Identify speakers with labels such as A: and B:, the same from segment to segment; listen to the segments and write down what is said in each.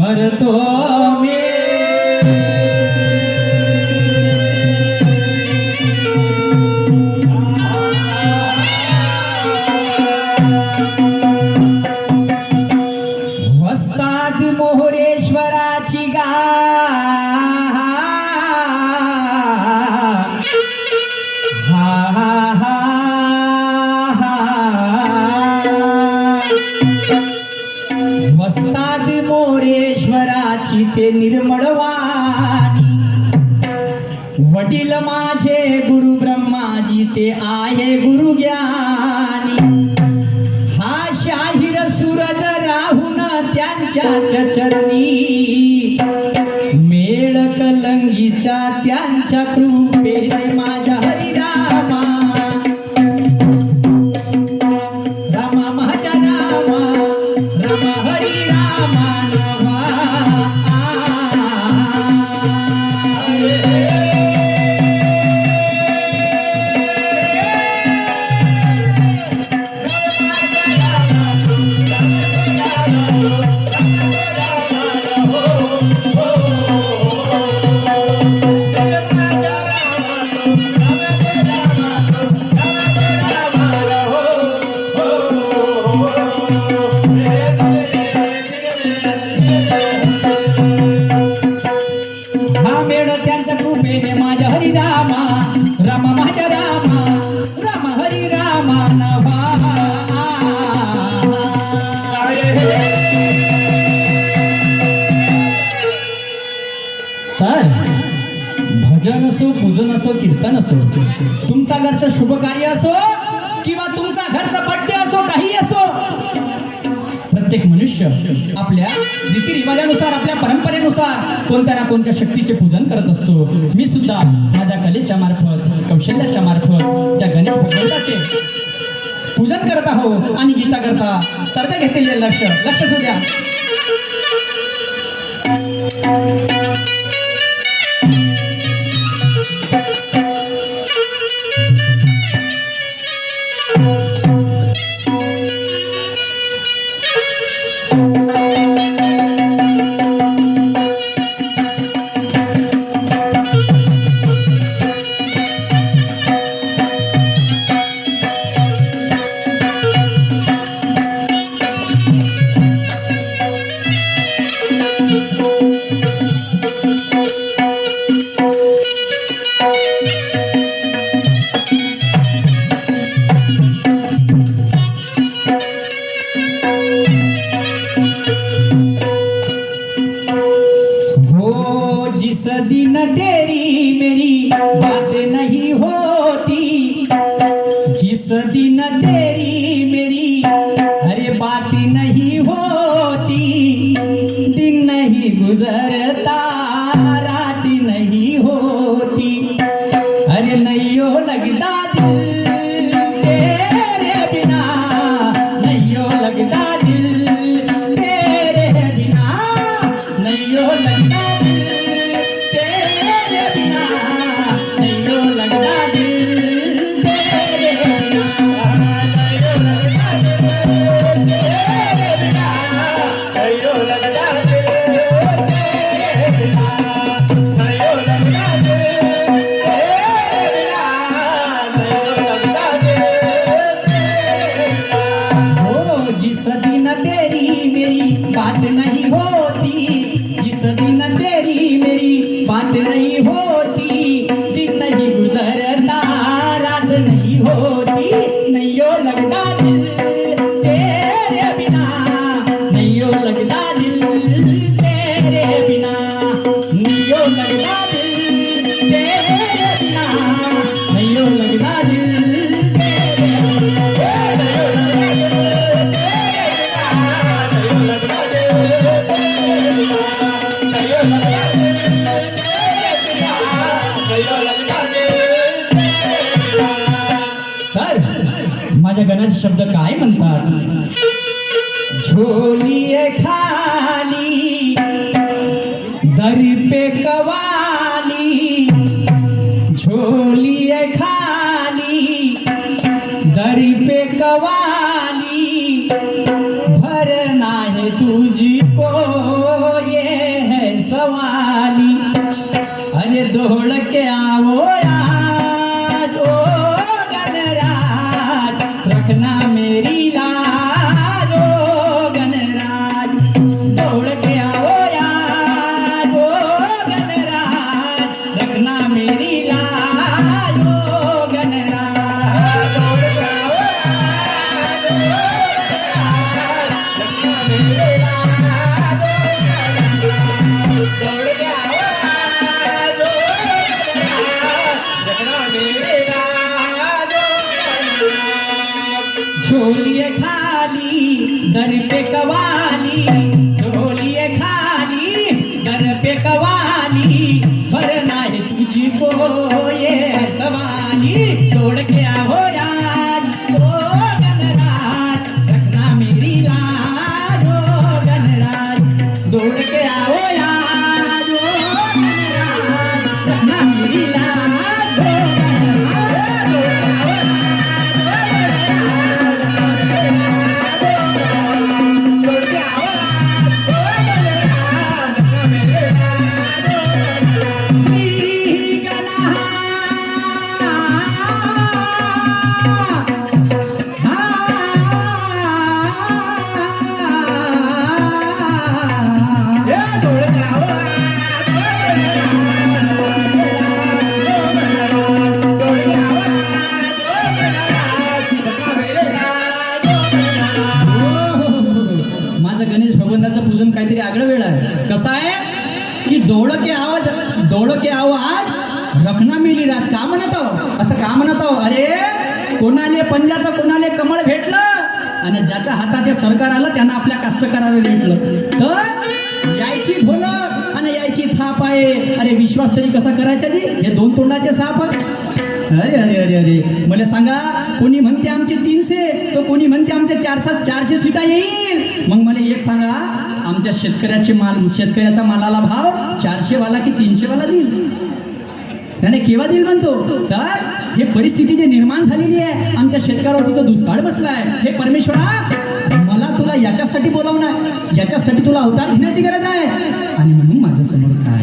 A: स्मरतो मी वडील माझे गुरु ब्रह्माजी ते आहे गुरु ज्ञानी हा शाहीर सूरज राहून त्यांच्या चरणी मेळ कलंगीचा त्यांच्या कृपेने माझ्या पूजन असो पूजन असो कीर्तन असो. तुमचा घरचं शुभ कार्य असो किंवा तुमचा घरचा बड्डे असो काही असो. प्रत्येक मनुष्य आपल्या रीतिरिवाजानुसार आपल्या परंपरेनुसार कोणत्या ना कोणत्या शक्तीचे पूजन करत असतो. मी सुद्धा माझ्या कलेच्या मार्फत कौशल्याच्या मार्फत त्या गणेश भगवंताचे पूजन करत आहो आणि गीता करता. तर घेतलेले लक्ष. लक्ष सुद्या ढोलिए खाली दरी पे कवाली झोलिए खाली दरी पे कवाली भरना है तुझको ये है सवाली। अरे दौड़ असं का म्हणत आहो? अरे कोणाले पंजाचं कोणाले कमळ भेटलं? आणि ज्याच्या हातात हे सरकार आलं त्यांना आपल्या कास्तकाराला भेटलं. तर यायची भोल आणि यायची थाप आहे. अरे विश्वास तरी कसा करायचा जी? हे दोन तोंडाचे साप अरे अरे अरे अरे. मला सांगा कोणी म्हणते आमचे तीनशे तर कोणी म्हणते आमचे चारशे चारशे सीटा येईल. मग मला एक सांगा आमच्या शेतकऱ्याचे माल शेतकऱ्याचा मालाला भाव चारशे वाला की तीनशे वाला देईल? त्याने केव्हा देईल म्हणतो तर हे परिस्थिती जे निर्माण झालेली आहे आमच्या शेतकऱ्यावरती तो दुष्काळ बसलाय हे परमेश्वरा मला तुला याच्यासाठी बोलावणार याच्यासाठी तुला अवतार घेण्याची गरज आहे. आणि म्हणून माझ्यासमोर काय?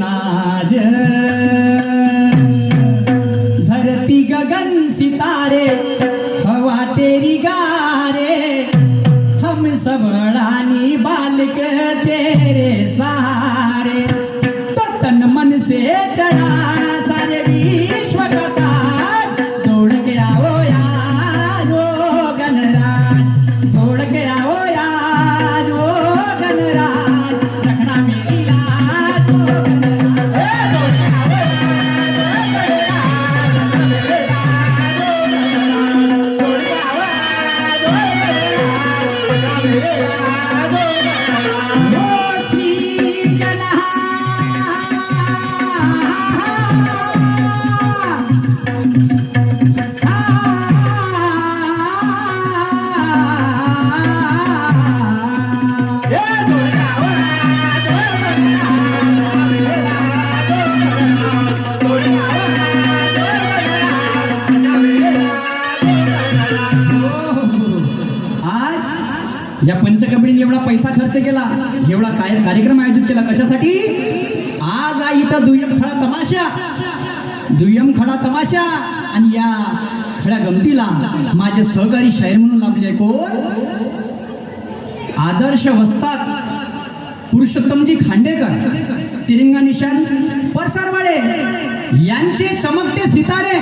A: നാജ आयोजित केला. कशासाठी? आज आहे इथं दुय्यम खडा तमाशा. दुय्यम खडा तमाशा. आणि या खड्या गमतीला माझे सहकारी शाहीर म्हणून लाभले कोण? आदर्श वस्तात पुरुषोत्तमजी खांडेकर तिरंगा निशाण परसारवाडे. यांचे चमकते सितारे.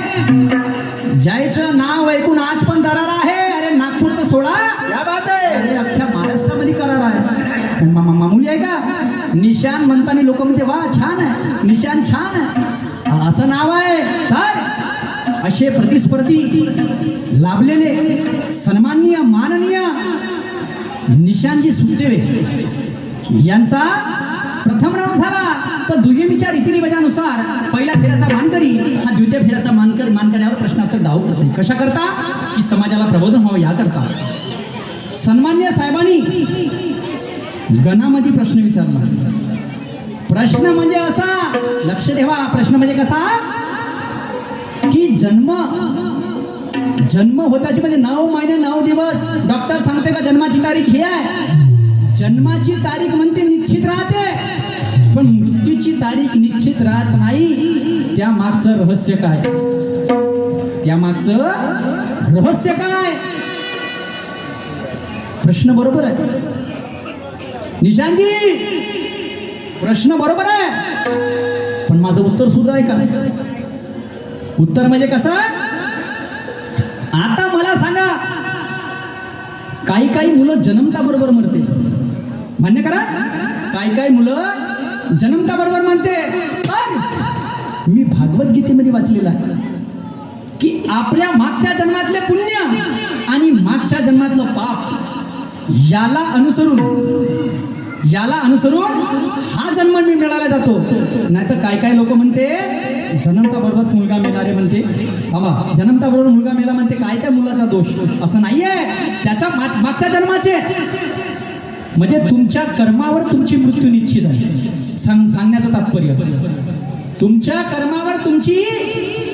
A: ज्याचं नाव ऐकून आज पण दरार आहे. अरे नागपूर तर सोडा.
B: क्या बात.
A: अरे अख्ख्या महाराष्ट्रामध्ये करार आहे. मामूली आहे का? निशान म्हणताना लोक म्हणते वा छान आहे. निशान छान आहे. असं नाव आहे. तर असे प्रतिस्पर्धी लाभलेले सन्माननीय माननीय निशानजी सुखदेवे यांचा प्रथम राऊंड झाला. तर दुहेमीच्या रीतिरिवाजानुसार पहिला फेऱ्याचा मानकरी हा द्वितीय फेऱ्याचा मानकर मानकऱ्यावर प्रश्नार्थ डाव करते. कशा करता? की समाजाला प्रबोधन व्हावं याकरता. सन्मान्य साहेबांनी गणामध्ये प्रश्न विचारला. प्रश्न म्हणजे असा लक्ष ठेवा प्रश्न म्हणजे कसा? की जन्म जन्म होताची म्हणजे नऊ महिने नऊ दिवस. डॉक्टर सांगते का जन्माची तारीख ही आहे. जन्माची तारीख म्हणते निश्चित राहते. पण मृत्यूची तारीख निश्चित राहत नाही. त्या मागचं रहस्य काय? त्या मागचं रहस्य काय? प्रश्न बरोबर आहे. निशांजी प्रश्न बरोबर आहे. पण माझं उत्तर सुद्धा आहे का उत्तर म्हणजे कसं? आता मला सांगा काही काही मुलं जन्मता बरोबर म्हणते. मान्य करा? काही काही मुलं जन्मता बरोबर म्हणते. पण मी भागवत गीतेमध्ये वाचलेलं आहे की आपल्या मागच्या जन्मातले पुण्य आणि मागच्या जन्मातलं पाप याला अनुसरून याला अनुसरून हा जन्म मी मिळाला जातो. नाहीतर काय काय लोक म्हणते जन्मता बरोबर मुलगा मेला रे म्हणते. बाबा जन्मता बरोबर मुलगा मेला म्हणते काय त्या मुलाचा दोष? असं नाहीये. त्याच्या मागच्या जन्माचे. म्हणजे तुमच्या कर्मावर तुमची मृत्यू निश्चित आहे. सांग सांगण्याचं तात्पर्य. तुमच्या कर्मावर तुमची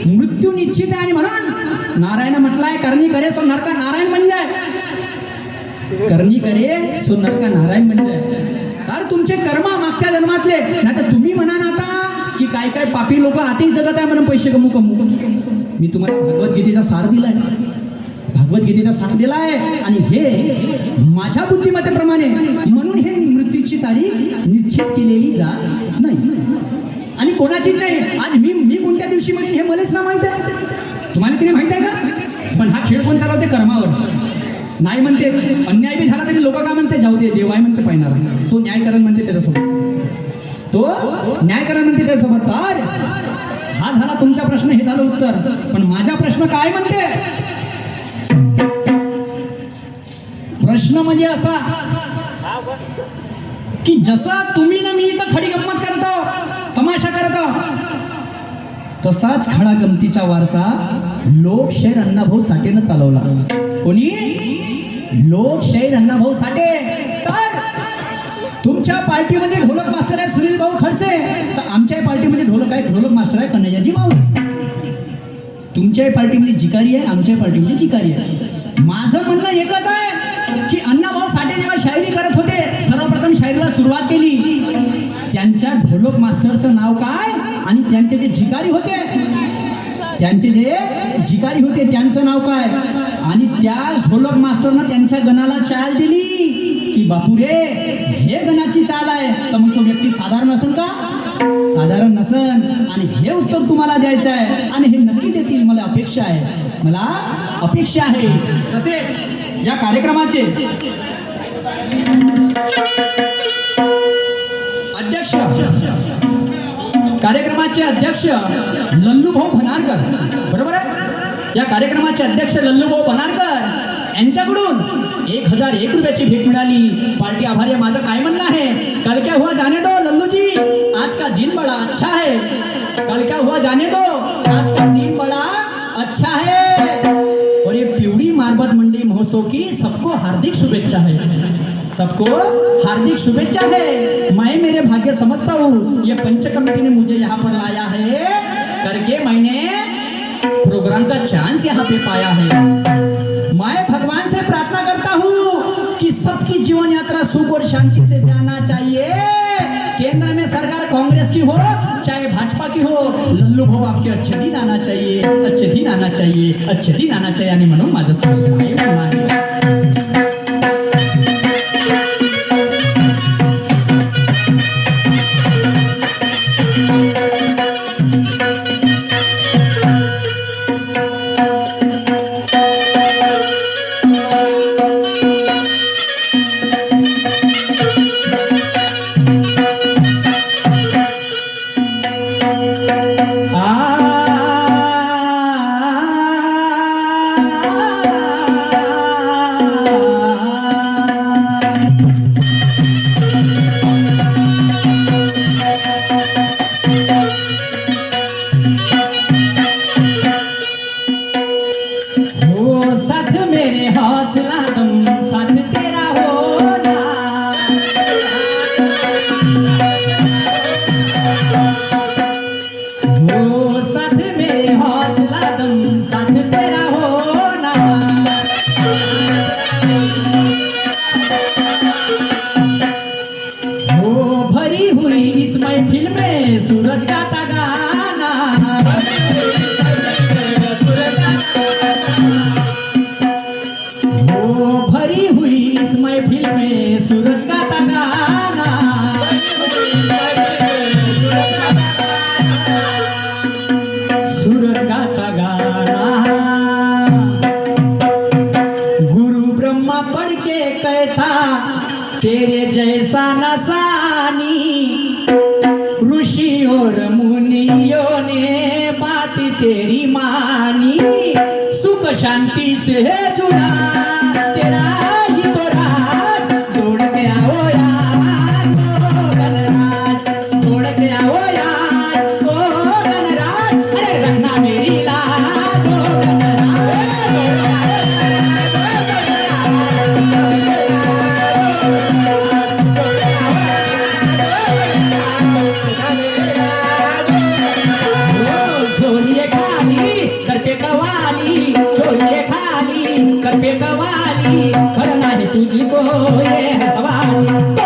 A: मृत्यू निश्चित आहे आणि म्हणून नारायण म्हटलाय करणी करे सो नरका नारायण म्हणजे? करणी करे सो नरका नारायण म्हणजे कारण तुमचे कर्म मागच्या जन्मातले. नाही तर तुम्ही म्हणा ना आता की काय काय पापी लोक आतिक जगत आहे म्हणून पैसे कमू कमू मी तुम्हाला भगवद्गीतेचा सार दिलाय. भगवद्गीतेचा सार दिला आहे आणि हे माझ्या बुद्धिमत्तेप्रमाणे म्हणून हे मृत्यूची तारीख निश्चित केलेली जात नाही. आणि कोणाचीच नाही? आज मी मी कोणत्या दिवशी म्हणजे हे मलाच ना माहीत आहे. तुम्हाला तिने माहीत आहे का? पण हा खेळ कोण चालवते कर्मावर. नाही म्हणते अन्याय बी झाला तरी लोक काय म्हणते जाऊ दे देव आहे म्हणते पाहिणार. तो न्यायकरण म्हणते त्याच्यासोबत. तो न्यायकरण म्हणते त्याच्यासोबत. सर हा झाला तुमचा प्रश्न हे झालं उत्तर. पण माझा प्रश्न काय म्हणते? प्रश्न म्हणजे असा की जसा तुम्ही ना मी इथं खडी गंमत करतो तमाशा करतो तसाच खडा गमतीचा वारसा लोकशेर अण्णाभाऊ साठेनं चालवला. कोणी? लोकशाहीर अण्णाभाऊ साठे. तर तुमच्या पार्टीमध्ये ढोलक मास्टर आहे सुनील भाऊ खडसे. तर आमच्याही पार्टीमध्ये ढोलक आहे ढोलक मास्टर आहे कन्हैयाजी भाऊ तुमच्याही पार्टीमध्ये जिकारी आहे आमच्याही पार्टीमध्ये जिकारी आहे. माझं म्हणणं एकच आहे की अण्णाभाऊ साठे जेव्हा शायरी करत होते सर्वप्रथम शायरीला सुरुवात केली. त्यांच्या ढोलक मास्टरचं नाव काय? आणि त्यांचे जे जिकारी होते त्यांचे जे जिकारी होते त्यांचं नाव काय? त्या ढोलक मास्टरनं त्यांच्या गणाला चाल दिली. की
B: बापू रे हे गणाची चाल आहे. तर मग तो व्यक्ती साधारण असेल का? साधारण नसन. आणि हे उत्तर तुम्हाला द्यायचं आहे. आणि हे नक्की देतील. मला अपेक्षा आहे. मला अपेक्षा आहे.
A: तसेच या कार्यक्रमाचे अध्यक्ष कार्यक्रमाचे अध्यक्ष लल्लूभाऊ भनारकर बरोबर आहे? या कार्यक्रमाचे अध्यक्ष लल्लूभाऊ बनारकर यांच्याकडून एक हजार एक रुपयाची भेट मिळाली. पार्टी आभारी आहे. माझं काय म्हणणं आहे? कल क्या हुआ जाने दो लल्लू जी आज का दिन बड़ा अच्छा है. कल क्या हुआ जाने दो. आज का दिन बड़ा अच्छा है. और ये पिवड़ी मार्बत मंडी महोत्सव की सबको हार्दिक शुभेच्छा है। सबको हार्दिक शुभेच्छा है। मैं मेरे भाग्य समझता हूँ। ये पंच कमेटी ने मुझे यहाँ पर लाया है। करके मैंने प्रोग्राम का चांस यहाँ पे पाया है। मैं भगवान से प्रार्थना करता हूँ कि सबकी जीवन यात्रा सुख और शांति से जाना चाहिए। केंद्र में सरकार कांग्रेस की हो, चाहे भाजपा की हो, लल्लू भाऊ आपके अच्छे दिन आना चाहिए, अच्छे दिन आना चाहिए, अच्छे दिन आना चाहिए। मनो माजा माझं के कहता तेरे जैसा नसानी ऋषि और मुनियों ने बात तेरी मानी. सुख शांति से जुड़ा करपे गवाली खरं नाही तुझी कोय सवारी